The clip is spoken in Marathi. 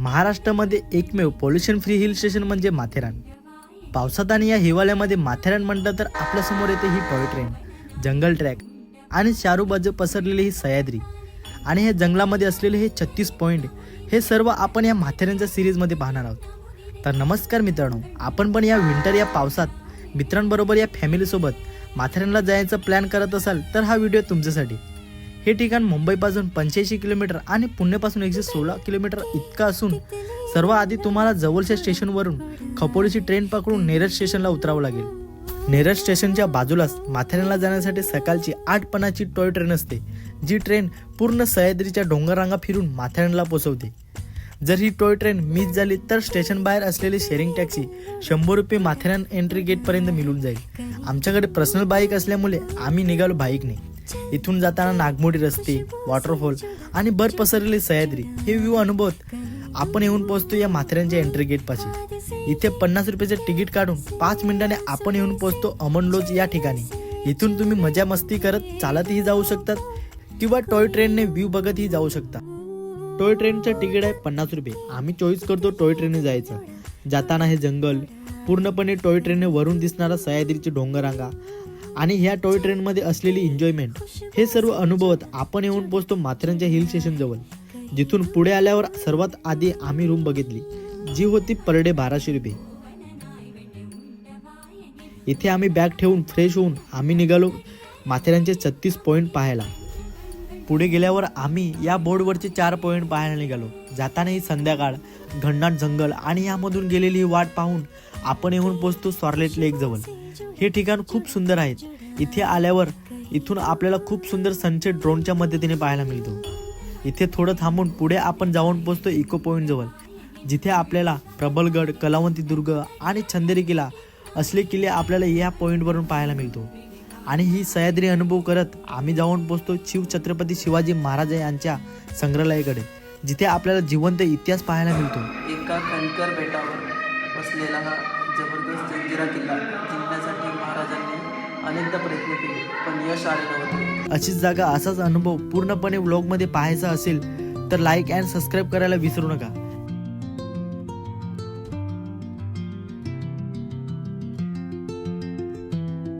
महाराष्ट्रामध्ये एकमेव पोल्युशन फ्री हिल स्टेशन म्हणजे माथेरान. पावसात आणि या हिवाळ्यामध्ये माथेरान म्हटलं तर आपल्यासमोर येते ही टॉय ट्रेन जंगल ट्रॅक आणि चारू बाजू पसरलेली ही सह्याद्री. आणि हे जंगलामध्ये असलेले हे छत्तीस पॉईंट हे सर्व आपण या माथेरानच्या सिरीजमध्ये पाहणार आहोत. तर नमस्कार मित्रांनो आपण पण या विंटर या पावसात मित्रांबरोबर या फॅमिलीसोबत माथेरानला जायचा प्लॅन करत असाल तर हा व्हिडिओ तुमच्यासाठी. हे ठिकाण मुंबईपासून पंच्याऐंशी किलोमीटर आणि पुण्यापासून एकशे सोळा किलोमीटर इतकं असून सर्व आधी तुम्हाला जवळच्या स्टेशनवरून खपोलीची ट्रेन पकडून नेरज स्टेशनला उतरावं लागेल. नेरज स्टेशनच्या बाजूलाच माथेरानला जाण्यासाठी सकाळची आठ पणाची टॉय ट्रेन असते. जी ट्रेन पूर्ण सह्याद्रीच्या डोंगररांगा फिरून माथेरानला पोचवते. जर ही टॉय ट्रेन मिस झाली तर स्टेशन बाहेर असलेली शेअरिंग टॅक्सी शंभर रुपये माथेरान एंट्री गेटपर्यंत मिळून जाईल. आमच्याकडे पर्सनल बाईक असल्यामुळे आम्ही निघालो बाईकने इथून जाताना नागमोडी रस्ते वॉटरफॉल आणि बर पसरलेली सह्याद्री हे व्ह्यू अनुभवत आपण येऊन पोहोचतो या माथेऱ्यांच्या एंट्री गेट पाशी. इथे पन्नास रुपयाचे तिकीट काढून पाच मिनिटाने आपण येऊन पोहोचतो अमन लॉज या ठिकाणी. इथून तुम्ही मजा मस्ती करत चालतही जाऊ शकतात किंवा टॉय ट्रेनने व्ह्यू बघतही जाऊ शकता. टॉय ट्रेनचं तिकीट आहे पन्नास रुपये. आम्ही चॉईस करतो टॉय ट्रेनने जायचं. जाताना हे जंगल पूर्णपणे टॉय ट्रेनने वरून दिसणारा सह्याद्रीचे डोंगरांगा आणि ह्या टॉय ट्रेनमध्ये असलेली एन्जॉयमेंट हे सर्व अनुभवत आपण येऊन पोचतो माथेरानच्या हिल स्टेशनजवळ जिथून पुढे आल्यावर सर्वात आधी आम्ही रूम बघितली. जी होती पर डे बाराशे रुपये. इथे आम्ही बॅग ठेवून फ्रेश होऊन आम्ही निघालो माथेरानचे छत्तीस पॉईंट पाहायला. पुढे गेल्यावर आम्ही या बोर्डवरचे चार पॉईंट पाहायला निघालो. जाताना ही संध्याकाळ घनदाट जंगल आणि यामधून गेलेली ही वाट पाहून आपण येऊन पोचतो सॉर्लेट लेक जवळ. हे ठिकाण खूप सुंदर आहेत इथे आल्यावर इथून आपल्याला खूप सुंदर सनसेट ड्रोनच्या मदतीने पाहायला मिळतो. इथे थोडं थांबून पुढे आपण जाऊन पोचतो इको पॉईंट जवळ. जिथे आपल्याला प्रबलगड कलावंती दुर्ग आणि छंदेरी किल्ला असले किल्ले आपल्याला या पॉईंटवरून पाहायला मिळतो. आणि ही सह्याद्री अनुभव करत आम्ही जाऊन पोचतो शिव छत्रपती शिवाजी महाराज यांच्या संग्रहालयाकडे जिथे आपल्याला जिवंत इतिहास पाहायला मिळतो. एका कणकर बेटावर वसलेला हा जबरदस्त जंजिरा किल्ला जिंकण्यासाठी महाराजांनी अनेकदा प्रयत्न केले पण यश आले नव्हते अशीच जागा असाच अनुभव पूर्णपणे व्लॉगमध्ये पाहायचा असेल तर लाईक अँड सबस्क्राईब करायला विसरू नका.